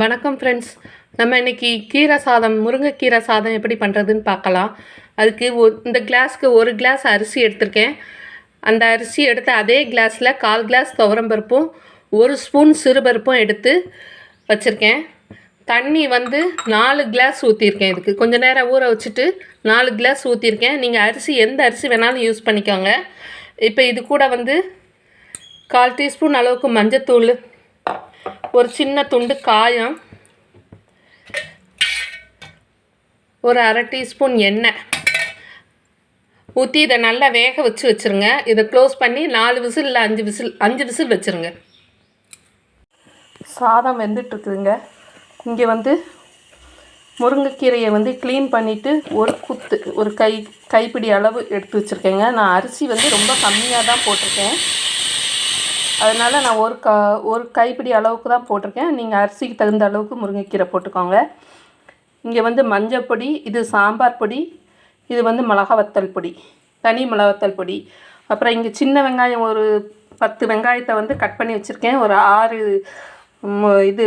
வணக்கம் ஃப்ரெண்ட்ஸ் நம்ம இன்னைக்கு கீரை சாதம் முருங்கைக்கீரை சாதம் எப்படி பண்ணுறதுன்னு பார்க்கலாம். அதுக்கு ஒ இந்த கிளாஸ்க்கு ஒரு கிளாஸ் அரிசி எடுத்திருக்கேன். அந்த அரிசி எடுத்து அதே கிளாஸில் கால் கிளாஸ் துவரம்பருப்பும் ஒரு ஸ்பூன் சிறுபருப்பும் எடுத்து வச்சுருக்கேன். தண்ணி வந்து நாலு கிளாஸ் ஊற்றிருக்கேன் இதுக்கு. கொஞ்சம் நேரம் ஊற வச்சுட்டு நாலு கிளாஸ் ஊற்றிருக்கேன் நீங்கள் அரிசி எந்த அரிசி வேணாலும் யூஸ் பண்ணிக்கோங்க. இப்போ இது கூட வந்து கால் டீஸ்பூன் அளவுக்கு மஞ்சத்தூள் ஒரு சின்ன துண்டு காயம் ஒரு அரை டீஸ்பூன் எண்ணெய். ஊற்றி இதை நல்லா வேக வச்சு வச்சுருங்க. இதை க்ளோஸ் பண்ணி நாலு விசில் இல்லை அஞ்சு விசில் அஞ்சு விசில் வச்சுருங்க. சாதம் வெந்துட்டுருக்குதுங்க. இங்கே வந்து முருங்கைக்கீரையை வந்து க்ளீன் பண்ணிவிட்டு ஒரு குத்து ஒரு கை கைப்பிடி அளவு எடுத்து வச்சுருக்கேங்க. நான் அரிசி வந்து ரொம்ப கம்மியாக தான் போட்டிருக்கேன். அதனால் நான் ஒரு கா ஒரு கைப்பிடி அளவுக்கு தான் போட்டிருக்கேன். நீங்கள் அரிசிக்கு தகுந்த அளவுக்கு முருங்கைக்கீரை போட்டுக்கோங்க. இங்கே வந்து மஞ்சள் பொடி இது சாம்பார் பொடி இது வந்து மிளகா வத்தல் பொடி தனி மிளகா வத்தல் பொடி. அப்புறம் இங்கே சின்ன வெங்காயம் ஒரு பத்து வெங்காயத்தை வந்து கட் பண்ணி வச்சுருக்கேன். ஒரு ஆறு இது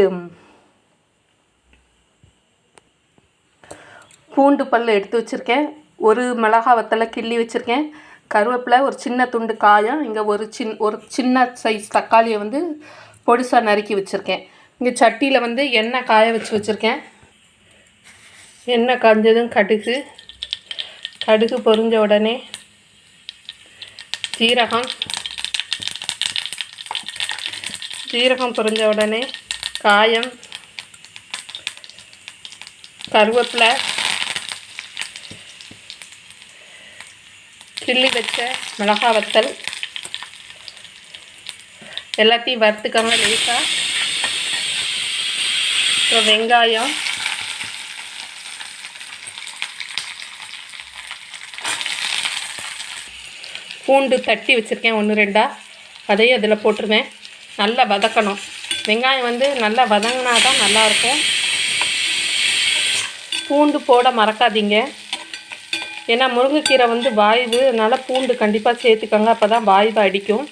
பூண்டு பல் எடுத்து வச்சுருக்கேன். ஒரு மிளகா வத்தலை கிள்ளி வச்சுருக்கேன். கருவேப்பிலை ஒரு சின்ன துண்டு காயம் இங்கே ஒரு சின் ஒரு சின்ன சைஸ் தக்காளியை வந்து பொடிசாக நறுக்கி வச்சுருக்கேன். இங்கே சட்டியில் வந்து எண்ணெய் காய வச்சு வச்சுருக்கேன். எண்ணெய் காஞ்சதும் கடுகு. கடுகு பொரிஞ்ச உடனே ஜீரகம் ஜீரகம் பொரிஞ்ச உடனே காயம். கருவேப்பிலை. கிள்ளி வச்ச மிளகா வத்தல். எல்லாத்தையும் வறுத்துக்கோங்க லேசாக அப்புறம் வெங்காயம். பூண்டு தட்டி வச்சுருக்கேன் ஒன்று ரெண்டாக அதையும் அதில் போட்டுருவேன் நல்லா வதக்கணும். வெங்காயம் வந்து நல்லா வதங்கினா தான் நல்லாயிருக்கும் பூண்டு போட மறக்காதீங்க. ஏன்னா முருங்கைக்கீரை வந்து வாய்வு அதனால் பூண்டு கண்டிப்பாக சேர்த்துக்கோங்க அப்போ தான் வாய்வு அடிக்கும்.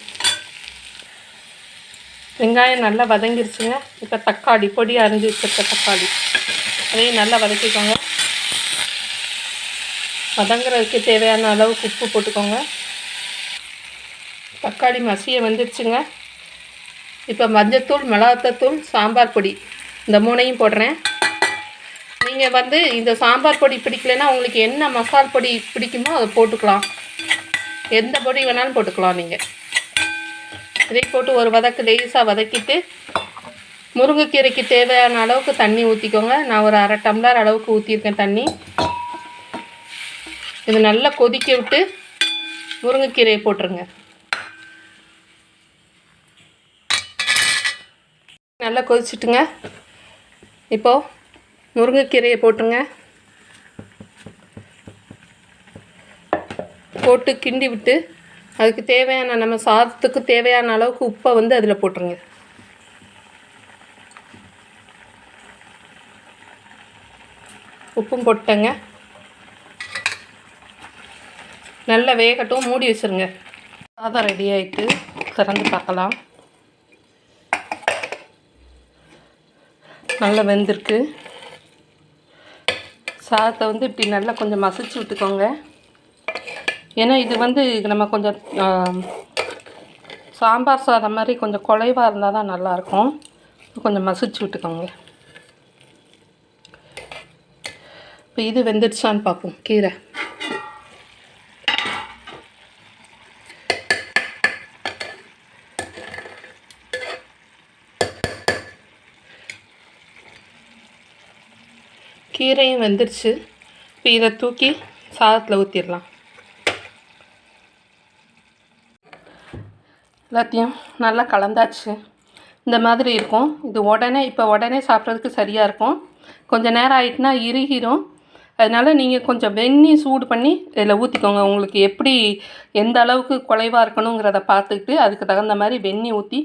வெங்காயம் நல்லா வதங்கிருச்சுங்க. இப்போ தக்காளி பொடி அரிஞ்சு வச்சுருக்க தக்காளி. அதையும் நல்லா வதக்கிக்கோங்க. வதங்குறதுக்கு தேவையான அளவுக்கு உப்பு போட்டுக்கோங்க. தக்காளி மசிய வந்துருச்சுங்க. இப்போ மஞ்சத்தூள் மிளகாத்தூள் சாம்பார் பொடி இந்த மூணையும் போடுறேன். நீங்கள் வந்து இந்த சாம்பார் பொடி பிடிக்கலைன்னா உங்களுக்கு என்ன மசால் பொடி பிடிக்குமோ அதை போட்டுக்கலாம். எந்த பொடி வேணாலும் போட்டுக்கலாம் நீங்கள் இதை போட்டு ஒரு வதக்கு லேசாக வதக்கிட்டு முருங்கைக்கீரைக்கு தேவையான அளவுக்கு தண்ணி ஊற்றிக்கோங்க நான் ஒரு அரை டம்ளர் அளவுக்கு ஊற்றிருக்கேன் தண்ணி. இது நல்லா கொதிக்க விட்டு முருங்கைக்கீரையை போட்டுருங்க. நல்லா கொதிச்சிட்டுங்க. இப்போது முருங்கைக்கீரையை போட்டுருங்க. போட்டு கிண்டி விட்டு அதுக்கு தேவையான நம்ம சாதத்துக்கு தேவையான அளவுக்கு உப்பை வந்து அதில் போட்டுருங்க. உப்பும் போட்டேங்க. நல்லா வேகட்டும் மூடி வச்சுருங்க. சாதம் ரெடி ஆகிட்டு திறந்து பார்க்கலாம். நல்லா வெந்திருக்கு. சாதத்தை வந்து இப்படி நல்லா கொஞ்சம் மசிச்சு விட்டுக்கோங்க. ஏன்னா இது வந்து இது நம்ம கொஞ்சம் சாம்பார் சாதம் மாதிரி கொஞ்சம் குலைவாக இருந்தால் தான் நல்லாயிருக்கும். கொஞ்சம் மசிச்சு விட்டுக்கோங்க. இப்போ இது வெந்துடுச்சான்னு பார்ப்போம். கீரை. கீரையும் வெந்துருச்சு. இப்போ இதை தூக்கி சாதத்தில் ஊற்றிடலாம் எல்லாத்தையும் நல்லா கலந்தாச்சு. இந்த மாதிரி இருக்கும். இது உடனே இப்போ உடனே சாப்பிட்றதுக்கு சரியாக இருக்கும். கொஞ்சம் நேரம் ஆயிட்டுனா இறுகிரும். அதனால் நீங்கள் கொஞ்சம் வெந்நீர் சூடு பண்ணி இதில் ஊற்றிக்கோங்க உங்களுக்கு எப்படி எந்த அளவுக்கு குலைவாக இருக்கணுங்கிறத பார்த்துக்கிட்டு அதுக்கு தகுந்த மாதிரி வெந்நீர் ஊற்றி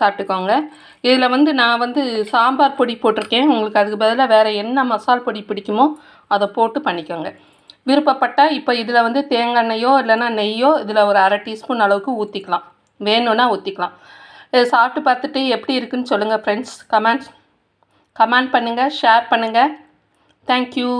சாப்பிட்டுக்கோங்க. இதில் வந்து நான் வந்து சாம்பார் பொடி போட்டிருக்கேன். உங்களுக்கு அதுக்கு பதிலாக வேறு என்ன மசால் பொடி பிடிக்குமோ அதை போட்டு பண்ணிக்கோங்க. விருப்பப்பட்டால் இப்போ இதில் வந்து தேங்காய் எண்ணெயோ இல்லைன்னா நெய்யோ இதில் ஒரு அரை டீஸ்பூன் அளவுக்கு ஊற்றிக்கலாம் வேணும்னா ஊற்றிக்கலாம் இதை சாப்பிட்டு பார்த்துட்டு எப்படி இருக்குன்னு சொல்லுங்கள் ஃப்ரெண்ட்ஸ் கமெண்ட்ஸ். கமெண்ட் பண்ணுங்கள் ஷேர் பண்ணுங்கள் தேங்க்யூ